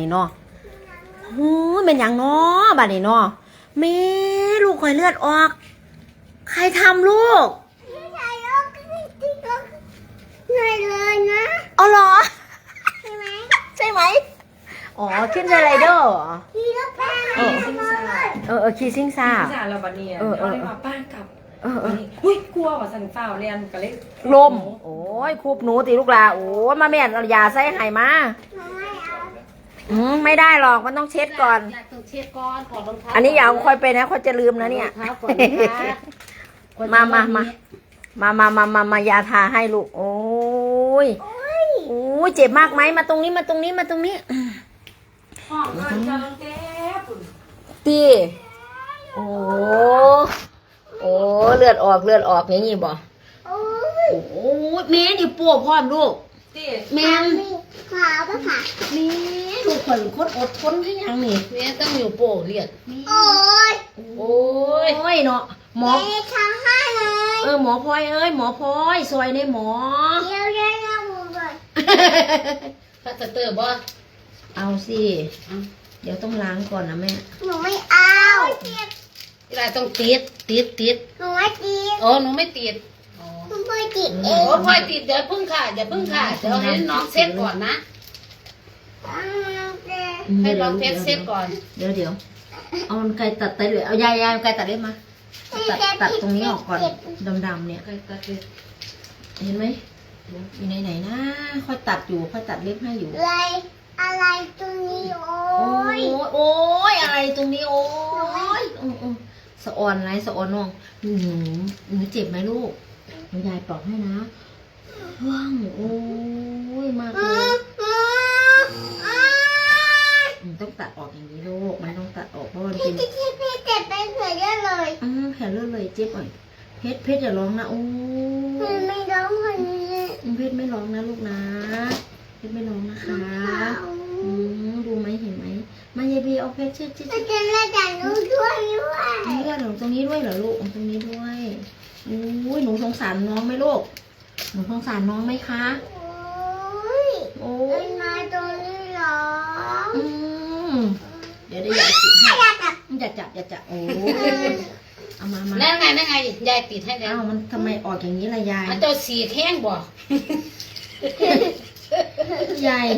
นี่เนาะหูยเป็นหยังเนาะบัดนี้เนาะแม่ลูกคอยเลือดออก ใครทำลูกไม่ใช่ลูกที่ก็เหนื่อยเลยนะเอาเหรอ ใช่ไหมใช่ไหม อ๋อ ขึ้นสไลเดอร์เหรอที่ลูกแพ้เออทำไมเออเออคีซิ่งซ่าสารเราบัดเนี่ยเออเออเราเลยว่าป้ากลับเออเอออุ้ยกลัวว่าสันฝ้าวเรียนก็เลยลม โอ้ยคูบหนูตีลูกลา โอ้ยมาแม่นเอายาใส่ให้มาหนูไม่เอา อืมไม่ได้หรอกมันต้องเช็ดก่อนต้องเช็ดก่อนก่อนรองเท้าอันนี้อย่าเอาค่อยไปนะค่อยจะลืมนะเนี่ย รองเท้าก่อนนะคะมามามา มามามา มา มายาทาให้ลูก โอ้ยโอ้ยเจ็บมากไหมมาตรงนี้มาตรงนี้มาตรงนี้ห้องเอิญจะลงแก้ปุ่นตีโอ้โอ้เลือดออกเลือดออกอย่างนี้บ่โอ้ยโอ้ยแม่ดิปวดพร้อมลูก ตีแม่มีขาวปะค่ะนี่ ลูกคนคนอดทนที่ยังนี่แม่ต้องอยู่โป้เลียดโอ้ยโอ้ยโอ้ยเนาะหมอเจ๊ทำให้เลยเออหมอพลอยเอ้ยหมอพลอยซอยในหมอเดี๋ยวเดี๋ยวเดี๋ยวหมูก่อนพลาสเตอร์บ่เอาสิเดี๋ยวต้องล้างก่อนนะแม่หนูไม่เอาเจ็บเวลาต้องติดติดติดหนูไม่ตีโอ้หนูไม่ติดอ๋อหนูไม่ติดเอโอ้งพลอยติดเดี๋ยวพึ่งค่ะอย่าพึ่งค่ะเดี๋ยวให้น้องเซ็ตก่อนนะอืมเจ๊ ให้ลองเทสเซ็ตก่อน เดี๋ยวเดี๋ยวเอาไกลตัดไตเลยเอายายยายไกลตัดเล็บมาตัดตัดตรงนี้ออกก่อนดำๆเนี่ยใกล้ตัดเลยเห็นไหมอยู่ไหนไหนๆนะค่อยตัดอยู่ค่อยตัดเล็บให้อยู่อะไรอะไรตรงนี้โอ้โอ้ยยโอ้ยอะไรตรงนี้โอ้ยอืมอืมสะออนไรสะออนน้องหนูหนูเจ็บไหมลูกหนูยายปลอกให้นะว่างโอ้ยมากเลอืยมอืมอืมอืม ต้องตัดออกอย่างนี้ลูก มันต้องตัดออกเพราะมันพี่เป็นที่ที่พี่เจ็บไปเผื่อเยอะเลยอืมแผลเลือดเลยเจ็บหน่อยเพชรเพชรอย่าร้องนะโอ้มันยไม่ร้องคนนี้เพชรไม่ร้องนะลูกนะ เพชรไม่ร้องนะคะอืมดูไหมเห็นไหมมายายบีเอาเพชรเช็ดเช็ดจะเช็ดจะเล่นแต่หนูด้วยด้วยมีเลือดหนูตรงนี้ด้วยเหรอลูกตรงนี้ด้วยอุ้ยหนูสงสารน้องไหมลูกหนูสงสารน้องไหมคะโอ้ยโอ้เป็ยนมาตรงนี้เหรออื มเดี๋ยวได้ยายจิบให้อยากกลับอย่าจับอย่าจับโอ้ยเอามามานั่นไงนั่นไงยายติดให้แล้วเอ้ามันทำไมออกอย่างนี้ล่ะยายมันเจ้าสีแข้งบ่ยาย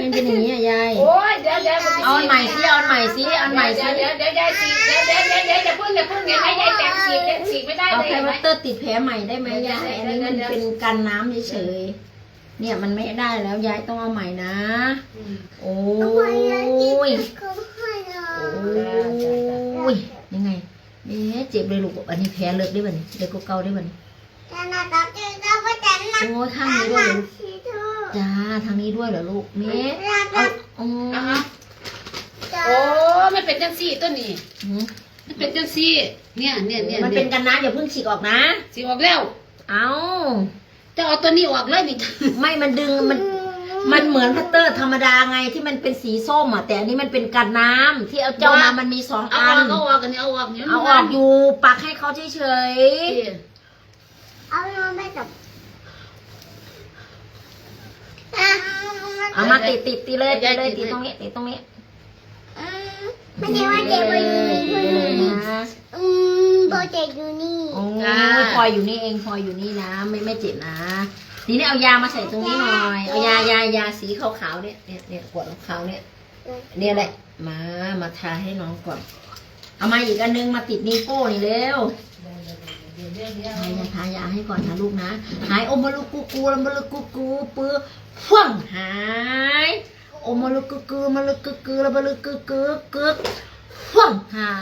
มันเป็นอย่างนี้อะยาย โอ้ยเดี๋ยวเดี๋ยวเอาอันใหม่สิเอาอันใหม่สิเอาอันใหม่สิเดี๋ยวเดี๋ยวเดี๋ยวยายสีเดี๋ยวเดี๋ยวเดี๋ยวเดี๋ยวอย่าพึ่งอย่าพึ่งเห็นไหมยายแตกสีแตกสีไม่ได้เอาเลย ไพเห็นไหมวัตเตอร์ติดแผลใหม่ได้ไหมยายอันนี้มันเป็นกันน้ำเฉยๆ เนี่ยมันไม่ได้แล้วยายต้องเอาใหม่นะ โอ้เอาไว้แล้วจิ๊บยเขาให้เหรอโอ้ยยังไงเอ๊ะเจ็บเลยลูกอันนี้แผลเลิกได้บ่นี่เลิกก็เก่าได้บ่นี่จะน่าตัดจะจะไปแต่งหน้าโอ้ยข้างนี้ด้วยเหรอลูกสีเทาจ้าทางนี้ด้วยเหรอลูกเมฆอยากเอาตัดอ๋ออะฮะจะโอ้ไม่เป็นจังซี่ตัวนี้หืมมันเป็นจังซี่ เนี่ยเนี่ยเนี่ยมันเป็นกันน้ำอย่าเพิ่งฉีกออกนะสีออกแล้ว เอา จะเอาตัวนี้ออกเลยนี่ ไม่มันดึงมัน มันเหมือนพัตเตอร์ธรรมดาไงที่มันเป็นสีส้มอะแต่อันนี้มันเป็นกันน้ำที่เอาเจ้ามามันมีสองเอาอัอนอกเอาออกกันนี่เอาออกนี่เอาออกอยู่ปักให้เขาเฉยเอาน้องไปจับอะๆเอามาติดติดติดเลยติดเลยติดตรงนี้ติดตรงนี้อืมไม่ใช่ว่าเจ็บอยู่นี่นะอืมโบเจ็บอยู่นี่ โอ้ยพลอยอยู่นี่เองพลอยอยู่นี่นะ ไม่ไม่เจ็บนะ ทีนี้เอายามาใส่ตรงนี้หน่อย เอายายายาสีขาวๆเนี่ยเนี่ยเนี่ยขวดขาวเนี่ย เนี่ยแหละ มามาทาให้น้องก่อน เอามาอีกอันนึงมาติดนิ้วโป้นี่เร็วทายาทายาให้ก่อนนะลูกนะ หายอมาลุกูกูแล้วมาลุกูกูปื้อฟ่งหายอมาลุกูกูมาลุกูกูแล้วมาลุกูกูกึก ฟ่งหา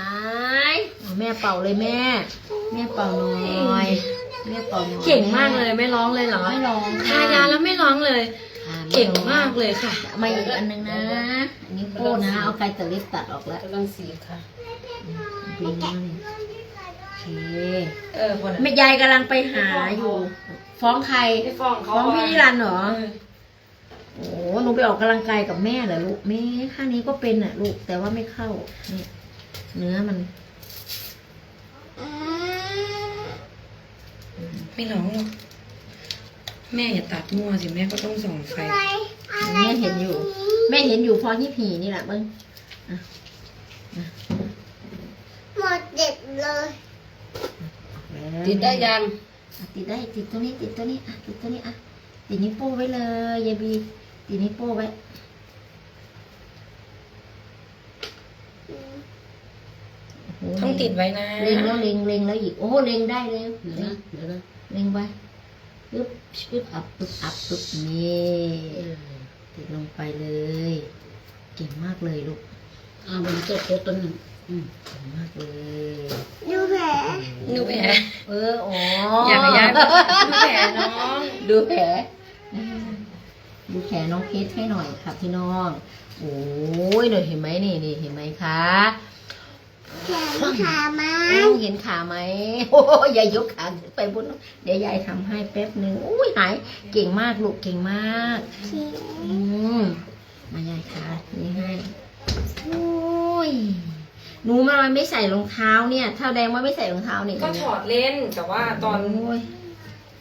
ยเอาแม่เป่าเลยแม่ แม่เป่าหน่อยแม่เป่าหน่อยเก่งมากเลยไม่ร้องเลยเหรอไม่ร้องทายาแล้วไม่ร้องเลย ค่ะไร้อเก่งมากเลยค่ะเอามาอีกอันนึงนะ อันนี้โป้นะ เอาไกลตะลิบตัดออกแล้วกำลังสีค่ะบินมาเนี่ยโอเคเออคนแม่ยายกำลังไปหาอยู่ ฟ้องใคร ไม่ฟ้องเขาฟ้องพี่นิรันดร์เหรอเออโอ้หนูไปออกกำลังกายกับแม่เหรอลูกแม่ข้างนี้ก็เป็นอะ ลูกแต่ว่าไม่เข้านี่ เนื้อมันอืมไม่ร้องหรอกแม่อย่าตัดมั่วสิ แม่ก็ต้องส่องไฟอะไรอะไรแม่เห็นอยู่ แม่เห็นอยู่พอที่ผีนี่แหละเบิ้งหมดเด็ดเลยติดได้ยังอะติดได้ติดตัวนี้ติดตัวนี้อะติดตัวนี้อะติดนิ้วโป้ไว้เลยยายบีติดนิ้วโป้ไว้ โอ้โห ต้องติดไว้นะเล็งแล้วเล็งเล็งแล้วอีกโอ้โหเล็งได้เลยเดี๋ยวนะเดี๋ยวนะเล็งไปปึ๊บปึ๊บอับปึ๊บอับปึ๊บนี่ติดลงไปเลย เก่งมากเลยลูกอ่ามันจะโคตรตัวหนึ่งอืมเก่งมากเลยดูแผลดูแผลเอออ๋ออย่าไปยัดดูแผลน้องดูแผลดูแผลน้องเพชรให้หน่อยค่ะพี่น้อง โอ้ยเดี๋ยวเห็นไหมนี่นี่เห็นไหมคะ แขนขาไหมโอ้เห็นขาไหมโอ้ยยายยกขาขึ้นไปบนเดี๋ยวยายทำให้แป๊บหนึ่งอุ้ยหายเก่งมากลูกเก่งมากพี่อืมมายายขานี่ให้โอ้ยหนูมาไม่ใส่รองเท้าเนี่ยเท่าแดงว่าไม่ใส่รองเท้านี่ก็ถอดเล่นแต่ว่าตอนโย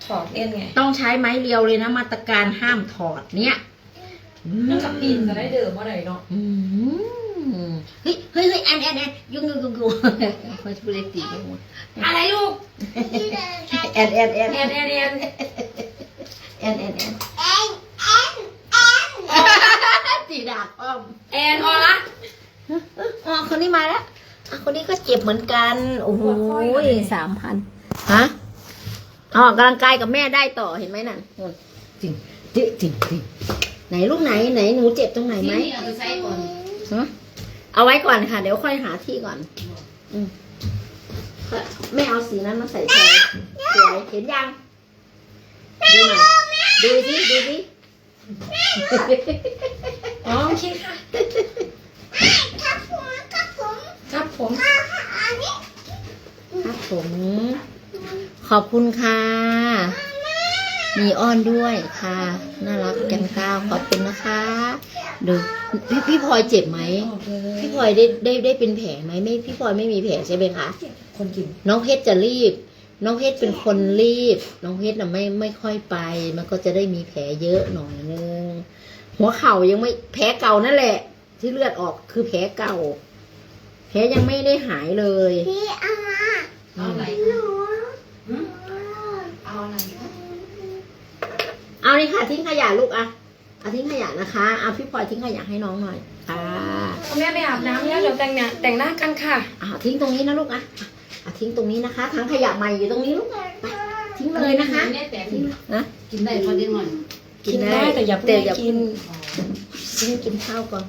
ถอดเล่นไง ต้องใช้ไม้เรียวเลยนะมาตรการห้ามถอดเนี่ยนั่งกับปีนจะได้เดิมเมื่อไหร่เนาะอืมเฮ้ยเฮ้ยเฮ้ยแอนแอนแอนยุ่งยุ่งยุ่งยุ่งพอจะพูดเลยตีกันหมดอะไรลูกที่เดินกันแอนแอนแอนแอนแอนแอนแอนแอนแอนเอ็นเอ็นเอ็นตีดาบอ้อมแอนออละอ๋อคนนี้มาแล้วอะคนนี้ก็เจ็บเหมือนกัน โอ้โหสามพันฮะอ๋อกำลังกายกับแม่ได้ต่อเห็นไหมนั่นนู่นจริงจริงจริงจริงไหนลูกไหนไหนหนูเจ็บตรงไหนไหมนี่ เอาไปใส่ก่อนฮะเอาไว้ก่อนค่ะ เดี๋ยวค่อยหาที่ก่อน อืมไม่เอาสีนั้นมาใส่ใส่สวยเห็นยัง ดูหน่อยดูสิดูสิอ๋อโอเคค่ะครับผมครับผมครับผมอันนี้ครับผม ขอบคุณค่ะ มีอ้อนด้วยค่ะ น่ารักจังก้าวขอบคุณนะคะดูพี่พี่พลอยเจ็บไหมออกเลยพี่พลอยได้ได้ได้เป็นแผลไหมไม่พี่พลอยไม่มีแผลใช่ไหมคะคนกินน้องเพชรจะรีบ น้องเพชรเป็นคนรีบ น้องเพชรน่ะไม่ไม่ค่อยไป มันก็จะได้มีแผลเยอะหน่อยนึงหัวเข่ายังไม่แผลเก่านั่นแหละ ที่เลือดออกคือแผลเก่า แผลยังไม่ได้หายเลยพี่เอามาเอาอะไรหนู เอาอะไร เอา นี่ค่ะทิ้งขยะลูกอะเอาทิ้งขยะนะคะเอาพี่พลอยทิ้งขยะให้น้องหน่อยค่ะแม่ไปอาบน้ำแล้วเดี๋ยวแต่งเนี่ยแต่งหน้ากันค่ะเอาทิ้งตรงนี้นะลูกอะเอาทิ้งตรงนี้นะคะถังขยะใหม่อยู่ตรงนี้ลูกไปทิ้งเลยนะคะแม่แต่ทิ้งนะกินได้พอดีหน่อยกินได้แต่อย่าเพิ่งแต่ให้อย่ากินทิ้งกินข้าวก่อน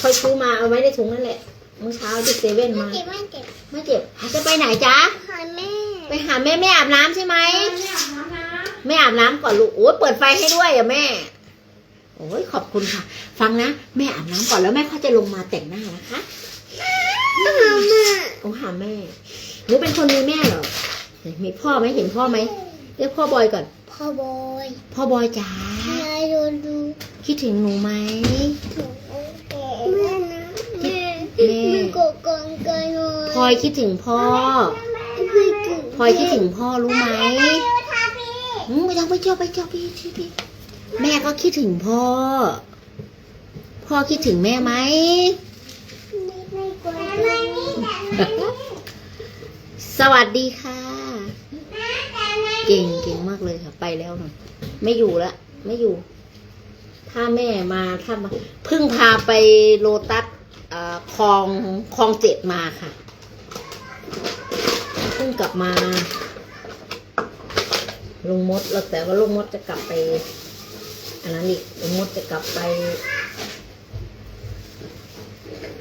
ค่อยซื้อมาเอาไว้ในถุงนั่นแหละเมื่อเช้าที่เซเว่นไม่มาเจ็บไม่เจ็บไม่เจ็บอะจะไปไหนจ๊ะหาแม่ไปหาแม่แม่อาบน้ำใช่ไหม ไม่อาบน้ำนะแม่อาบน้ำก่อนลูกโอ้ยเปิดไฟให้ด้วยอะแม่ โอ้ยขอบคุณค่ะ ฟังนะ แม่อาบน้ำก่อนแล้วแม่เขาจะลงมาแต่งหน้านะคะหาแม่โอ้หาแม่หนูเป็นคนมีแม่เหรอมีพ่อไหมเห็นพ่อไหมเรียกพ่อบอยก่อน พ่อบอยพ่อบอยจ๋ายายดูดูคิดถึงหนูไหมแม่นะแม่แม่มันกดกองกันหน่อยพลอยคิดถึงพ่อพี่ถึงพลอยคิดถึงพ่อรู้ไหม ทาพี่อืมไปจังไปเจ้าไปเจ้าพี่พี่พี่แม่ก็คิดถึงพ่อ พ่อคิดถึงแม่ไหมสวัสดีค่ะ เก่งเก่งมากเลยค่ะ ไปแล้วหน่อยไม่อยู่ละไม่อยู่ ถ้าแม่มาถ้ามาเพิ่งพาไปโลตัสอ่อคลองคลองเจ็ดมาค่ะเพิ่งกลับมา ลุงมดแล้วแต่ว่าลุงมดจะกลับไป อันนั้นอีกลุงมดจะกลับไป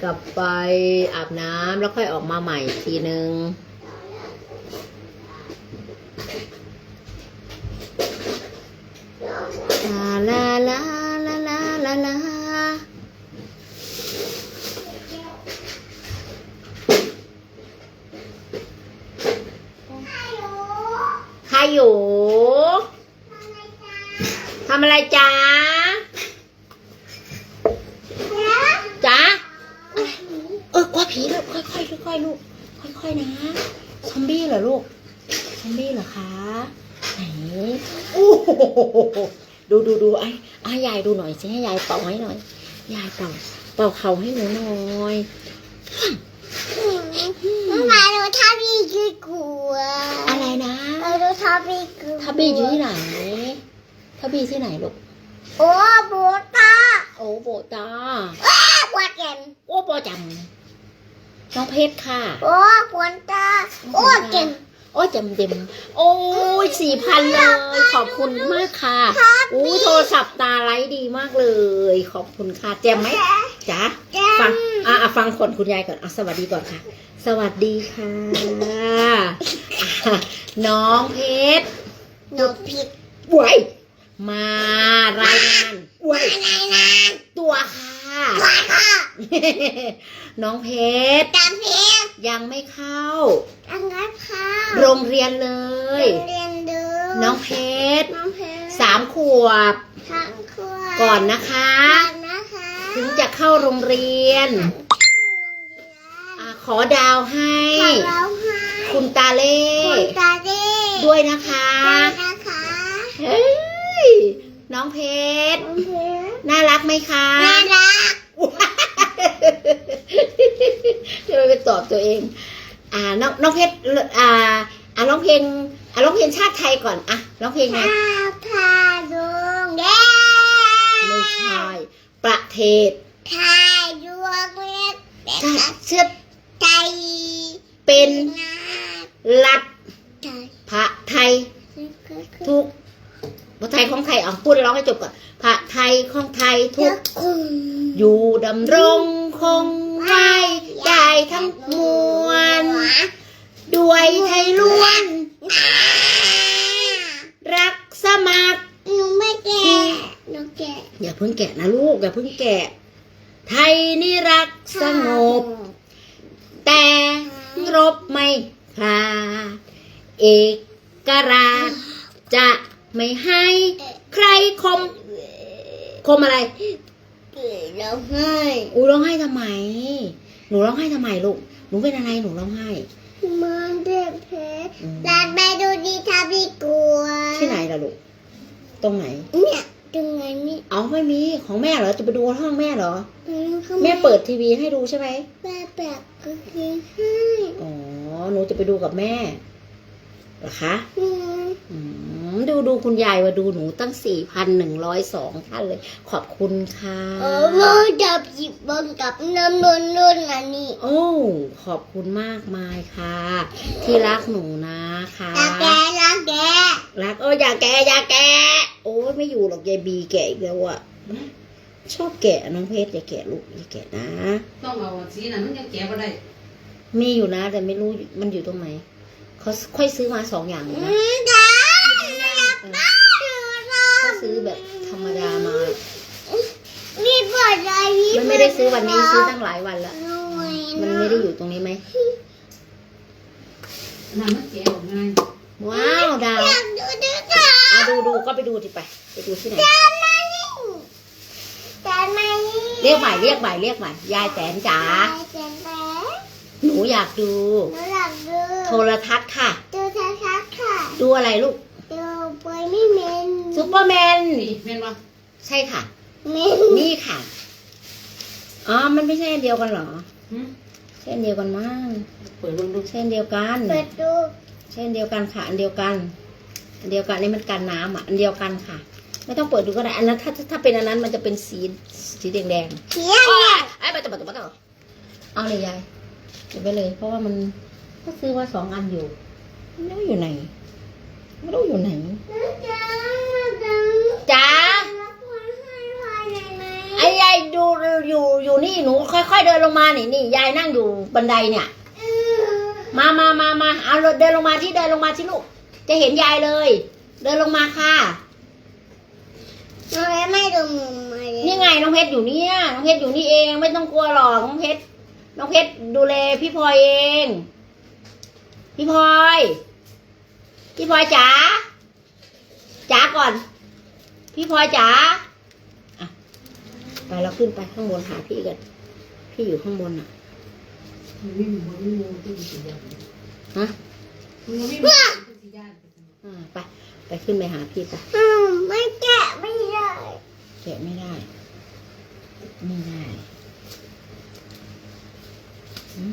กลับไปอาบน้ำแล้วค่อยออกมาใหม่อีกทีนึงลาลาลาลาลาลาลาใครอยู่ ทำอะไรจ๊ะจ๊ะเออกลัวผีลูกค่อยๆค่อยๆลูก ค่อยๆนะ ซอมบี้เหรอลูก ซอมบี้เหรอคะ ไหนโอ้โหดูดูดูไอ้ไอ้ยายดูหน่อยสิให้ยายเป่าให้หน่อย ยายเป่า เป่าเขาให้หนูหน่อยมาดูทับบี้กี่กัวอะไรนะมาดู ทับบี้กี่ทับบี้อยู่ที่ไหนทับบี้ที่ไหนลูก โอ้โบตาโอ้โบตาปวดแขนโอ้ปอจำน้องเพชรค่ะ โอ้ปวดตาโอ้เก่งโอ้จำเต็มโอ้ยสี่พันเลย ขอบคุณมากค่ะอู้โทรศัพท์ตาไลท์ดีมากเลย ขอบคุณค่ะแจมไหมจ๊ะแจ้ฟังอะอะฟังคนคุณยายก่อนอะสวัสดีก่อนค่ะ สวัสดีค่ะอะ น้องเพชรหนูผิดไว้มารายงานไว้อะไรนะตัวค่ะว่าค่ะน้องเพชรตามเพลงยังไม่เข้าอังกัดข้าวโรงเรียนเลยโรงเรียนดูน้องเพชรน้องเพชรสามขวบทางครัวก่อนนะคะก่อนนะคะ ถึงจะเข้าโรงเรียนอะขอดาวให้ให้เราให้ คุณตาเล่คุณตาเด้ด้วยนะคะด้วยนะคะเฮ้ยน้องเพชรน้องเพชรน่ารักไหมคะน่ารักจะไปตอบตัวเอง อ่าน้องน้องเพชรอ่าอ่าร้องเพลงอ่าร้องเพลงชาติไทยก่อนอะร้องเพลงไงข้าพาดวงแดงไม่ใช่ประเทศทายดวงเล็กแต่ชาติเชื้อใจเป็นนา รัฐใจพระไทย ทุกพระไทยของไทยเอาพูดร้องให้จบก่อนพระไทยของไทยทุกคุณอยู่ดำรงคงไว้ได้ทั้งมวลด้วยไทยล้วน รักสมัครหนูไม่แก่หนูแก่อย่าเพิ่งแกะนะลูกอย่าเพิ่งแกะ ไทยนี่รักสงบ แต่รบไม่ พลาดเอกราชจะไม่ให้ใครคม คมอะไรเกิดแล้วให้อูร้องไห้ทำไม หนูร้องไห้ทำไมลูก หนูเป็นอะไรหนูร้องไห้มันเด็กเพชรอืมลานไปดูดีทาพี่กลัวที่ไหนล่ะลูก ตรงไหนเนี่ย ตรงไหนนี่เอาไม่มีของแม่เหรอจะไปดูห้องแม่เหรอเขาแม่เปิดทีวีให้ดูใช่ไหมแม่แปลกก็คือให้อ๋อหนูจะไปดูกับแม่เหรอคะอืมอืมดูดูคุณยายมาดูหนูตั้งสี่พันหนึ่งร้อยสองท่านเลย ขอบคุณค่ะเออมือจับหยิบบนกับน้ำนนนุ่นอันนี้โอ้ขอบคุณมากมายค่ะ ที่รักหนูนะคะตาแกตาแกรักโอ้ยอย่าแกะอย่าแกะ โอ้ยไม่อยู่หรอกยายบีแกะอีกแล้วอะชอบแกะน้องเพชรอย่าแกะลูกอย่าแกะนะ ต้องเอาสีนั้นมันจะแก้บ่ได้ มีอยู่นะ แต่ไม่รู้มันอยู่ตรงไหนเขาค่อยซื้อมาสองอย่างเลยอืนะมจ้าเออเขาซื้อแบบธรรมดามา มีปวดใจมีมันไม่ได้ซื้อวันนี้ซื้อตั้งหลายวันแล้วหน่อยมันไม่ได้อยู่ตรงนี้ไหมนั่นมันแก้ออกง่ายว้าวดาว อยากดูดูจ้า อะดูดู ก็ไปดูที่ไปไปดูที่ไหนแต่มานี่แต่มานี่เรียกใหม่เรียกใหม่เรียกใหม่ยายแตนจ๋าแตนแตนหนูอยากดูหนูอยากดู โทรทัศน์ค่ะ ดูชัดๆค่ะดูอะไรลูกดูปอยไม่เมนซูเปอร์แมนนี่แม่นบ่ใช่ค่ะเมนนี่ค่ะ อ๋อ มันไม่ใช่อันเดียวกันเหรอหึใช่อันเดียวกันมั้งเปิดลงดูใช่อันเดียวกันเปิดดูใช่อันเดียวกันค่ะอันเดียวกัน อันเดียวกันนี่มันกันน้ำอะอันเดียวกันค่ะ ไม่ต้องเปิดดูก็ได้อันนั้นถ้าถ้าถ้าเป็นอันนั้นมันจะเป็นสีสีแดงแดงเขียนเนี่ยๆไอ้ยไปต่อไปต่อไปต่อเอาเลยยายเก็บไปเลย เพราะว่ามันก็ซื้อว่าสองอันอยู่ไม่รู้อยู่ไหนไม่รู้อยู่ไหนจ้าจ้าจ้ารับพรให้พรหน่อยไหมไอ้ยายดูอยู่อยู่นี่หนูค่อย ๆ เดินลงมานี่นี่ยายนั่งอยู่บันไดเนี่ยอืมมามามามาเอาเดินลงมาที่เดินลงมาที่ลูก จะเห็นยายเลย เดินลงมาค่ะทำไมไม่ดูมุมมาเลยนี่ไงน้องเพชรอยู่เนี่ยน้องเพชรอยู่นี่เองไม่ต้องกลัวหรอกน้องเพชรน้องเพชรดูแลพี่พลอยเอง พี่พลอย พี่พลอยจ๋าจ๋าก่อน พี่พลอยจ๋าอะไปเราขึ้นไปข้างบนหาพี่กันพี่อยู่ข้างบนอะมันไม่มีมันไม่มีที่สีแดงฮะมันไม่มีที่สีแดง อ่าไปไปขึ้นไปหาพี่ไปอืมะไม่ได้ไม่ได้หืม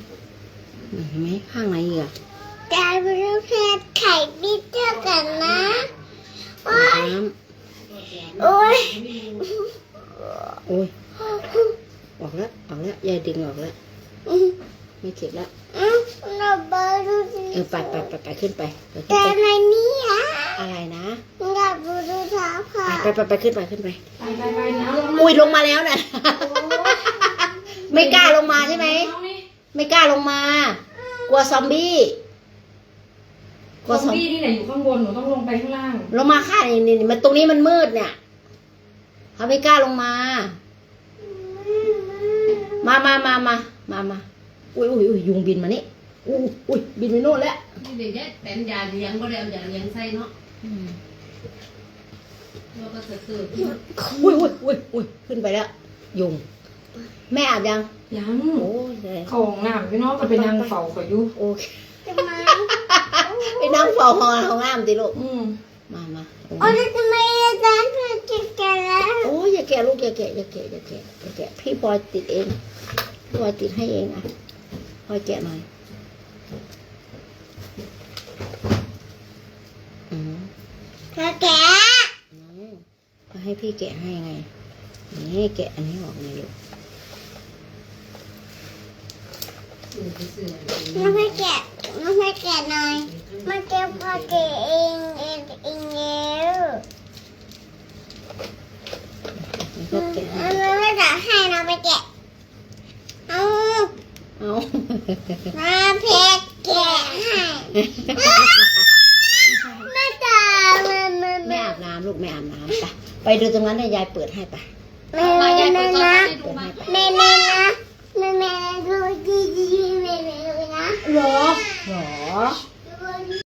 เห็นไหมข้างไหนอีกอะแต่ไม่รู้แค่ไข่บิดเท่ากันนะโอ๊ยน้โอ๊ยำโอ้ยออกแล้วออกแล้วยายดึงออกแล้วไม่เจ็บแล้ว อืม เราบอรู้สิเออไปไปไปไปขึ้นไปไปขึ้นแต่ไปในนี้อะอะไรนะเราบอรู้ท้าค่ะไปไปไปขึ้นไปขึ้นไป ไปไปไปน้ำลงมาอุ้ยลงมาแล้วนะไม่กล้าลงมาใช่ไหม น้องนี่ไม่กล้าลงมา กลัวซอมบี้ กลัวซซออมมบี้ที่ไหนอยู่ข้างบนหนูต้องลงไปข้างล่าง ลงมาค่ะนี่นี่นี่มันตรงนี้มันมืดเนี่ย เขาไม่กล้าลงมา มามามามามามาอุ้ยอุ้ยอุ้ยยุงบินมานี่ อุ้ยอุ้ยบินไปโน่นแล้วนี่เดี๋ยวจะเป็นยาเลี้ยงก็ได้เอายาเลี้ยงใส่เนาะอืมแล้วก็จะตื่นอุ้ยอุ้ยอุ้ยอุ้ยขึ้นไปแล้วยุงแม่อาบยังยังโอ้ยเลยเขาของน้ำพี่น้องก็ไปนั่งเฝ้าเขาอยู่โอเคทำไมไปนั่งเฝ้าหอห้องน้ำดิลูกอืมมามาโอ้โอ๊ยยทำไมอาจารย์ถึงจะแก่แล้วโอ้ยอย่าแกะลูกอย่าแกะอย่าแกะอย่าแกะอย่าแกะพี่พลอยติดเองพี่พลอยติดให้เองอะพลอยแกะหน่อยอื มเธอแก่ก็ให้พี่แกะให้ไง นี่แกะอันนี้ออกเลยลูกน้องไม่แก่น้องไม่แก่หน่อยมันแก่พอแก่เองเองเองแล้วนี่ก็แกะให้น้องไม่จะให้น้องไม่แก่เอาเอาน้าเพชรแก่ให้ ไม่ตาไม่ไม่ไม่ไม่อาบน้ำลูกไม่อาบน้ำไปไปดูตรงนั้นให้ยายเปิดให้ไปไม่มาไม่ยายเปิไม่ดกล้องนะให้ดูเปิดมาให้ไปไม่ไม่นะไม่ไม่ดูดีดีไม่ไม่นะหรอหรอ